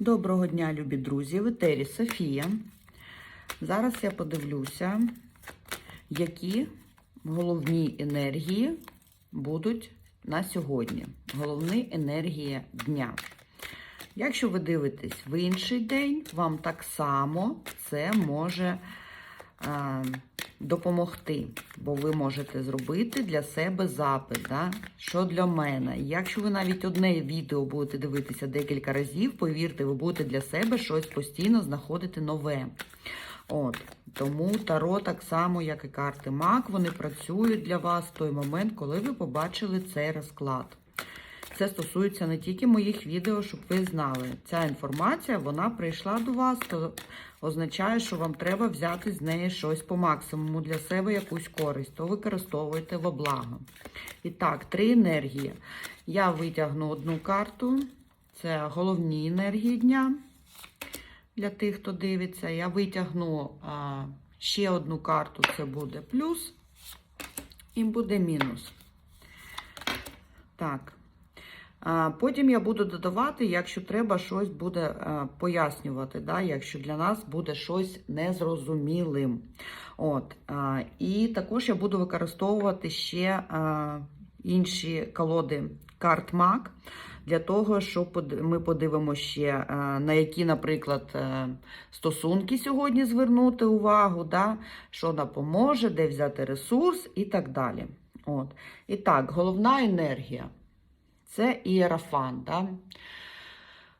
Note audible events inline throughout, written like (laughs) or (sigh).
Доброго дня, любі друзі! В етері Софія. Зараз я подивлюся, які головні енергії будуть на сьогодні. Головні енергії дня. Якщо ви дивитесь в інший день, вам так само це може е, допомогти, бо ви можете зробити для себе запит, да? що для мене. Якщо ви навіть одне відео будете дивитися декілька разів, повірте, ви будете для себе щось постійно знаходити нове. От, Тому Таро, так само, як і карти МАК, вони працюють для вас в той момент, коли ви побачили цей розклад. Це стосується не тільки моїх відео, щоб ви знали. Ця інформація вона прийшла до вас, означає, що вам треба взяти з неї щось по максимуму для себе якусь користь, то використовуйте во благо. І так, три енергії. Я витягну одну карту, це головні енергії дня для тих, хто дивиться. Я витягну а, ще одну карту, це буде плюс, і буде мінус. Так. Потім я буду додавати, якщо треба, щось буде пояснювати, да, якщо для нас буде щось незрозумілим. От, І також я буду використовувати ще інші колоди карт MAC, для того, щоб ми подивимося ще, на які, наприклад, е, стосунки сьогодні звернути увагу, да, що допоможе, де взяти ресурс і так далі. От. І так, головна енергія. Це ієрофан, да?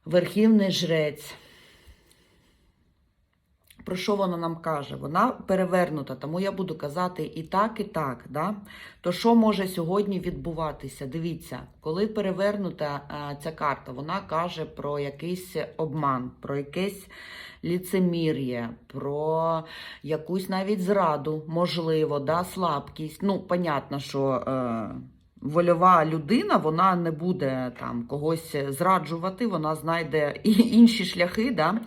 верхівний жрець. Про що вона нам каже? Вона перевернута, тому я буду казати і так, і так. Да? То що може сьогодні відбуватися? Дивіться, коли перевернута ця карта, вона каже про якийсь обман, про якесь ліцемір'я, про якусь навіть зраду, можливо, да, слабкість. Ну, понятно, що. Е, вольова людина вона не буде там когось зраджувати, вона знайде інші шляхи, да,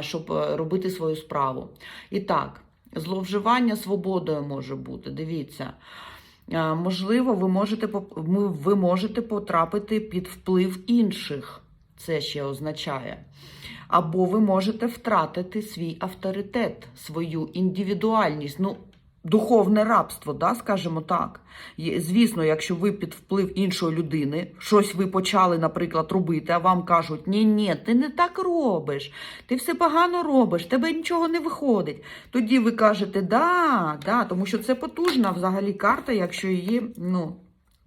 щоб робити свою справу. І так, зловживання свободою може бути. Дивіться. Можливо, ви можете ви можете потрапити під вплив інших. Це ще означає. Або ви можете втратити свій авторитет, свою індивідуальність. Ну, духовне рабство, да, скажімо так. Звісно, якщо ви під вплив іншої людини, щось ви почали, наприклад, робити, а вам кажуть, ні, ні, ти не так робиш, ти все погано робиш, тебе нічого не виходить. Тоді ви кажете, да, да, тому що це потужна взагалі карта, якщо її, ну.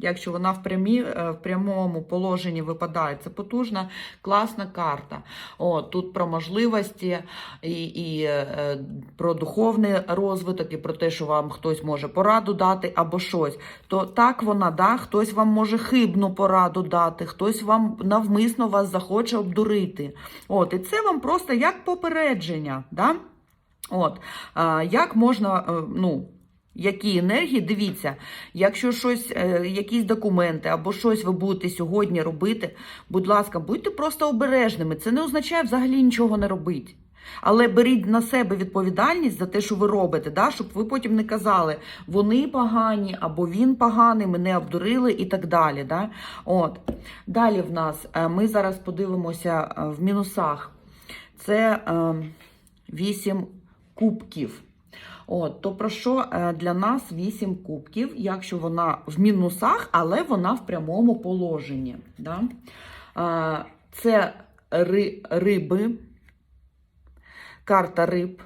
Якщо вона в прямі, в прямому положенні випадає, це потужна, класна карта. О, Тут про можливості і і е, про духовний розвиток, і про те, що вам хтось може пораду дати або щось. То так вона, да, хтось вам може хибну пораду дати, хтось вам навмисно вас захоче обдурити. От, І це вам просто як попередження. Да? От, Як можна, е, ну, які енергії, дивіться, якщо щось, е, якісь документи або щось ви будете сьогодні робити, будь ласка, будьте просто обережними. Це не означає взагалі нічого не робити. Але беріть на себе відповідальність за те, що ви робите, да? щоб ви потім не казали, вони погані або він поганий, мене обдурили і так далі. Да? От. Далі в нас е, ми зараз подивимося е, в мінусах. Це е, 8 кубків. От, То про що е, для нас 8 кубків, якщо вона в мінусах, але вона в прямому положенні. Да? Це риби, карта риб,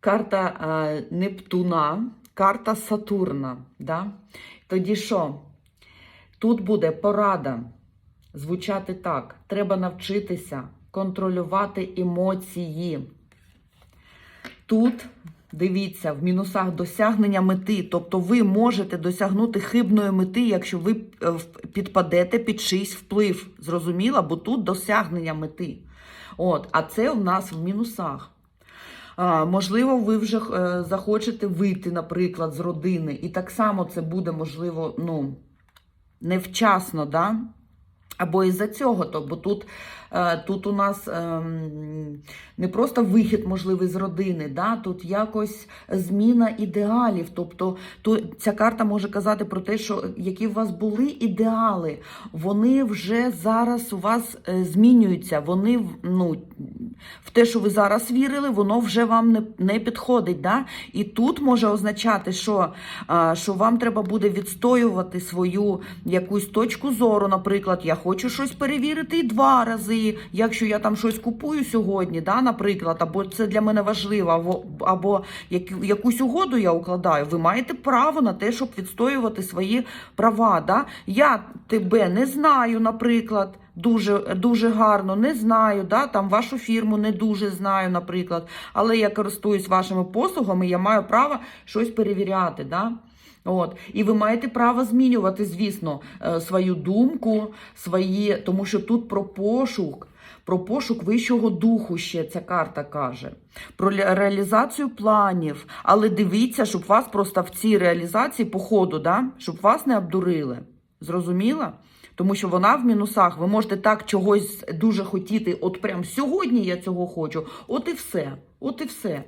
карта е, Нептуна, карта Сатурна. Да? Тоді що? Тут буде порада звучати так: треба навчитися контролювати емоції. Тут Дивіться, в мінусах досягнення мети. Тобто ви можете досягнути хибної мети, якщо ви е, підпадете під чийсь вплив. Зрозуміла? Бо тут досягнення мети. От, А це у нас в мінусах. А, Можливо, ви вже е, захочете вийти, наприклад, з родини. І так само це буде, можливо, ну, невчасно, да? Або із-за цього, то, бо тут, е, тут у нас ем, не просто вихід можливий з родини, да? тут якось зміна ідеалів. Тобто ця карта може казати про те, що які у вас були ідеали, вони вже зараз у вас е, змінюються. Вони ну, в те, що ви зараз вірили, воно вже вам не, не підходить. Да? І тут може означати, що, що вам треба буде відстоювати свою якусь точку зору. Наприклад, я хочу щось перевірити і два рази, якщо я там щось купую сьогодні, да, наприклад, або це для мене важливо, або, або як, якусь угоду я укладаю. Ви маєте право на те, щоб відстоювати свої права. Да? Я тебе не знаю, наприклад. Дуже дуже гарно, не знаю, да, там вашу фірму не дуже знаю, наприклад. Але я користуюсь вашими послугами, я маю право щось перевіряти. Да? От. І ви маєте право змінювати, звісно, е, свою думку, свої, тому що тут про пошук, про пошук вищого духу ще ця карта каже, про реалізацію планів. Але дивіться, щоб вас просто в цій реалізації по ходу, да, щоб вас не обдурили. Зрозуміла? Тому що вона в мінусах. Ви можете так чогось дуже хотіти, от прям сьогодні я цього хочу, от і все. От і все.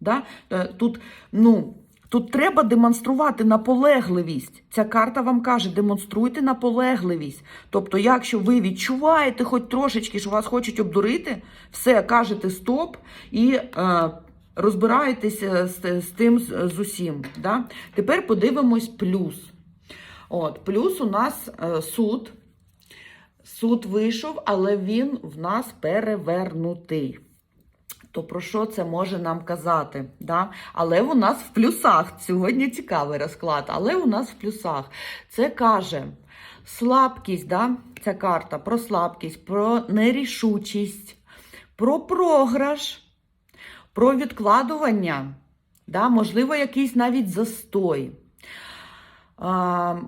Да? Е, Тут, ну, тут треба демонструвати наполегливість. Ця карта вам каже, демонструйте наполегливість. Тобто, якщо ви відчуваєте хоч трошечки, що вас хочуть обдурити, все, кажете стоп і. Е, Розбираєтеся з, з тим з, з усім. Да? Тепер подивимось плюс. От, плюс у нас е, суд. Суд вийшов, але він в нас перевернутий. То про що це може нам казати? Да? Але у нас в плюсах. Сьогодні цікавий розклад, але у нас в плюсах. Це каже слабкість, да? ця карта про слабкість, про нерішучість, про програш, про відкладування, да? можливо, якийсь навіть застой.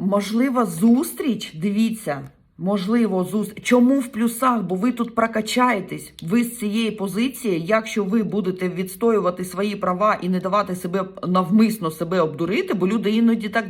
Можлива зустріч, дивіться, можливо, зустріч. Чому в плюсах? Бо ви тут прокачаєтесь. Ви з цієї позиції, якщо ви будете відстоювати свої права і не давати себе навмисно себе обдурити, бо люди іноді так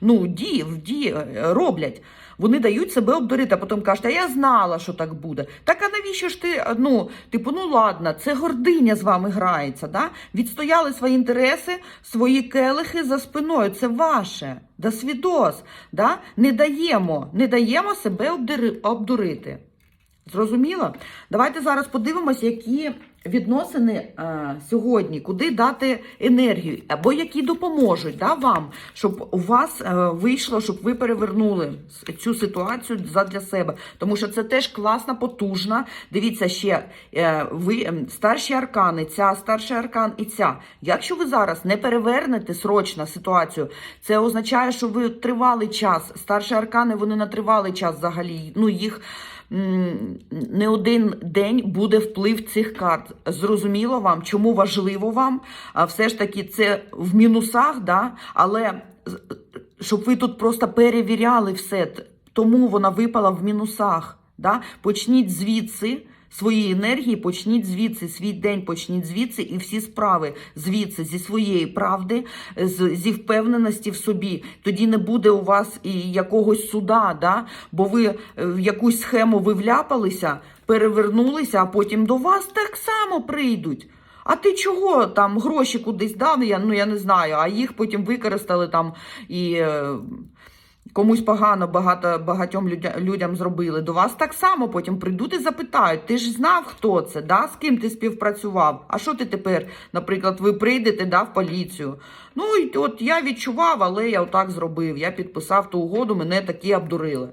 ну, ді, в ді, роблять. Вони дають себе обдурити, а потім кажуть, а я знала, що так буде. Так а навіщо ж ти? Ну, типу, ну ладно, це гординя з вами грається. Да? Відстояли свої інтереси, свої келихи за спиною. Це ваше. Да свідос. Да? Не даємо, не даємо себе обдурити. Зрозуміло? Давайте зараз подивимось, які відносини е, сьогодні, куди дати енергію, або які допоможуть да, вам, щоб у вас е, вийшло, щоб ви перевернули цю ситуацію задля себе. Тому що це теж класна, потужна. Дивіться ще, е, ви старші аркани, ця старший аркан і ця. Якщо ви зараз не перевернете срочно ситуацію, це означає, що ви тривалий час. Старші аркани вони на тривалий час взагалі. Ну, їх не один день буде вплив цих карт. Зрозуміло вам, чому важливо вам? А все ж таки, це в мінусах, да? але щоб ви тут просто перевіряли все, тому вона випала в мінусах. Да? Почніть звідси. Свої енергії почніть звідси, свій день почніть звідси, і всі справи звідси, зі своєї правди, з, зі впевненості в собі. Тоді не буде у вас і якогось суда, да? бо ви е, в якусь схему ви вляпалися, перевернулися, а потім до вас так само прийдуть. А ти чого там гроші кудись дав? Я, ну я не знаю, а їх потім використали там і. Комусь погано багато багатьом людя, людям зробили. До вас так само потім прийдуть і запитають: ти ж знав, хто це, да? з ким ти співпрацював? А що ти тепер, наприклад, ви прийдете да, в поліцію? Ну і от я відчував, але я отак зробив. Я підписав ту угоду, мене такі обдурили.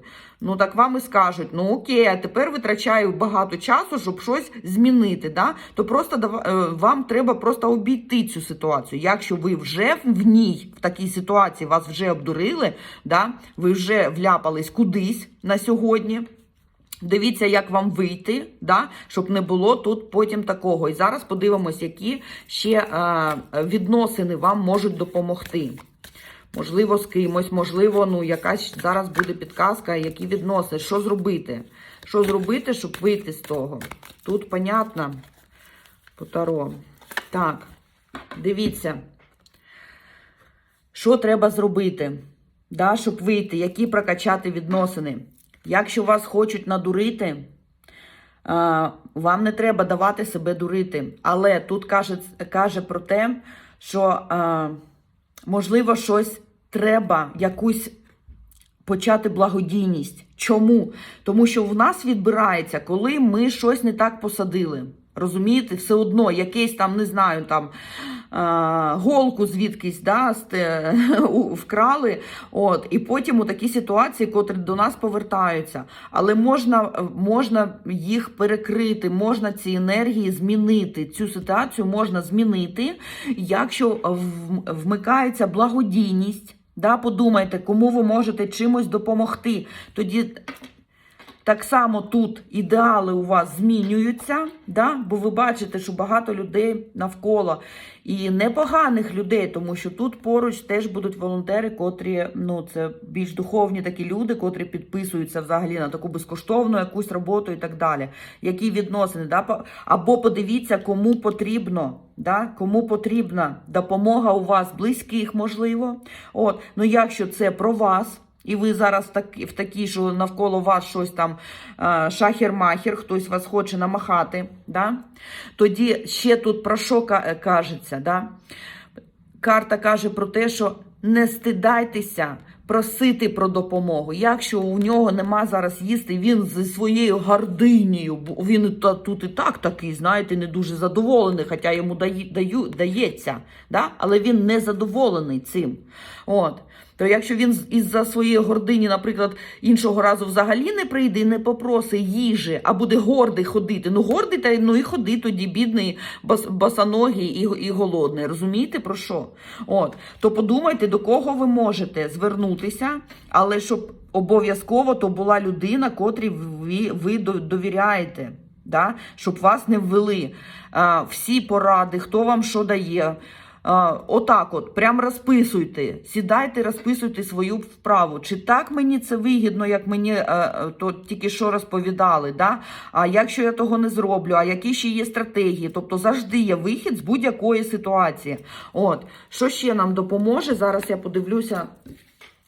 Ну так вам і скажуть: ну окей, а тепер витрачаю багато часу, щоб щось змінити. Да? То просто е, вам треба просто обійти цю ситуацію. Якщо ви вже в ній, в такій ситуації, вас вже обдурили, да? ви вже вляпались кудись на сьогодні. Дивіться, як вам вийти, да? щоб не було тут потім такого. І зараз подивимось, які ще е, відносини вам можуть допомогти. Можливо, з кимось, можливо, ну якась зараз буде підказка, які відносини, що зробити. Що зробити, щоб вийти з того? Тут понятно по таро. Так, дивіться, що треба зробити, да, щоб вийти, які прокачати відносини. Якщо вас хочуть надурити, вам не треба давати себе дурити. Але тут каже, каже про те, що можливо щось треба, якусь почати благодійність. Чому? Тому що в нас відбирається, коли ми щось не так посадили. Розумієте, все одно якийсь там, не знаю, там голку звідкись да, (laughs) вкрали. От, і потім у такі ситуації, котрі до нас повертаються. Але можна, можна їх перекрити, можна ці енергії змінити. Цю ситуацію можна змінити, якщо вмикається благодійність. Да, подумайте, кому ви можете чимось допомогти. Тоді так само тут ідеали у вас змінюються, да? бо ви бачите, що багато людей навколо і непоганих людей, тому що тут поруч теж будуть волонтери, котрі ну це більш духовні такі люди, котрі підписуються взагалі на таку безкоштовну якусь роботу і так далі. Які відносини, да? Або подивіться, кому потрібно. Да? Кому потрібна допомога у вас близьких, можливо. От, ну якщо це про вас, і ви зараз так, в такій, що навколо вас щось там е, шахер-махер, хтось вас хоче намахати, да? тоді ще тут про що кажеться? Да? Карта каже про те, що не стидайтеся просити про допомогу. Якщо у нього нема зараз їсти, він зі своєю гординею, бо він тут і так такий, знаєте, не дуже задоволений, хоча йому даю, дається, да? але він не задоволений цим. От. То якщо він із-за своєї гордині, наприклад, іншого разу взагалі не прийде і не попросить їжі, а буде гордий ходити. Ну, гордий, та ну і ходи тоді, бідний, босоногий і, і голодний. Розумієте про що? От. То подумайте, до кого ви можете звернутися, але щоб обов'язково то була людина, котрій ви, ви довіряєте. Да? Щоб вас не ввели. А, всі поради, хто вам що дає. Отак, от, прям розписуйте, сідайте, розписуйте свою вправу. Чи так мені це вигідно, як мені е, е, то тільки що розповідали? Да? А якщо я того не зроблю, а які ще є стратегії? Тобто завжди є вихід з будь-якої ситуації. От, що ще нам допоможе? Зараз я подивлюся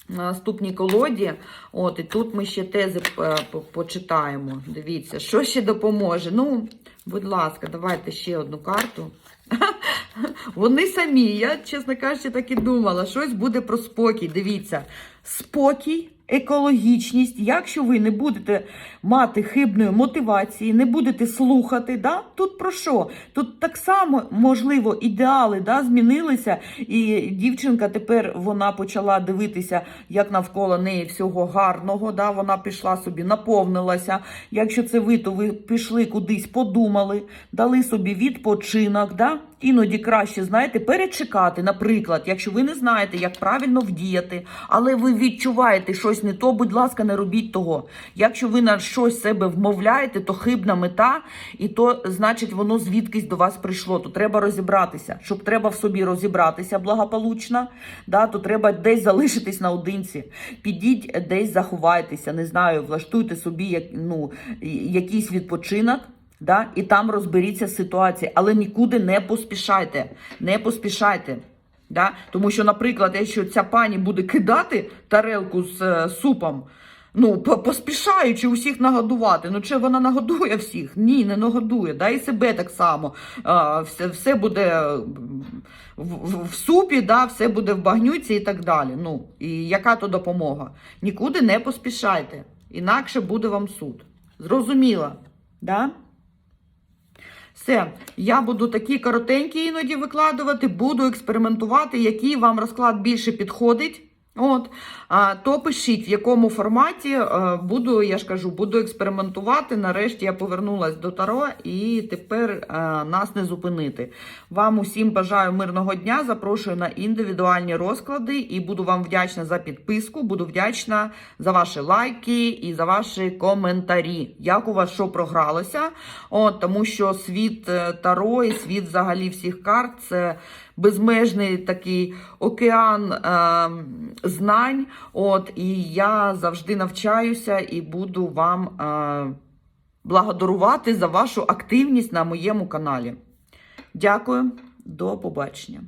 на наступній колоді. От, і тут ми ще тези е, почитаємо. Дивіться, що ще допоможе. Ну, будь ласка, давайте ще одну карту. (laughs) Вони самі, я, чесно кажучи, так і думала, щось буде про спокій. Дивіться, спокій, екологічність. Якщо ви не будете мати хибної мотивації, не будете слухати, да? тут про що? Тут так само, можливо, ідеали да, змінилися, і дівчинка тепер вона почала дивитися, як навколо неї всього гарного. Да? Вона пішла собі, наповнилася. Якщо це ви, то ви пішли кудись, подумали, дали собі відпочинок. Да? Іноді краще, знаєте, перечекати, наприклад, якщо ви не знаєте, як правильно вдіяти, але ви відчуваєте щось не то, будь ласка, не робіть того. Якщо ви на щось себе вмовляєте, то хибна мета, і то значить воно звідкись до вас прийшло. То треба розібратися. Щоб треба в собі розібратися благополучно, да, то треба десь залишитись наодинці. Підіть десь заховайтеся, не знаю, влаштуйте собі ну, якийсь відпочинок. Да? І там розберіться з ситуацією, але нікуди не поспішайте. Не поспішайте. Да? Тому що, наприклад, якщо ця пані буде кидати тарелку з е, супом, ну, поспішаючи усіх нагодувати. Ну, чи вона нагодує всіх? Ні, не нагодує. Да? І себе так само. А, все, все буде в, в, в супі, да? все буде в багнюці і так далі. Ну, і яка то допомога? Нікуди не поспішайте. Інакше буде вам суд. Зрозуміло? Да? Все, я буду такі коротенькі іноді викладувати, буду експериментувати, який вам розклад більше підходить. От, то пишіть, в якому форматі е, буду, я ж кажу, буду експериментувати. Нарешті я повернулася до Таро і тепер е, нас не зупинити. Вам усім бажаю мирного дня. Запрошую на індивідуальні розклади і буду вам вдячна за підписку. Буду вдячна за ваші лайки і за ваші коментарі. Як у вас що програлося? От, тому що світ е, Таро і світ взагалі всіх карт це безмежний такий океан е, знань. От, і я завжди навчаюся і буду вам е, благодарувати за вашу активність на моєму каналі. Дякую, до побачення.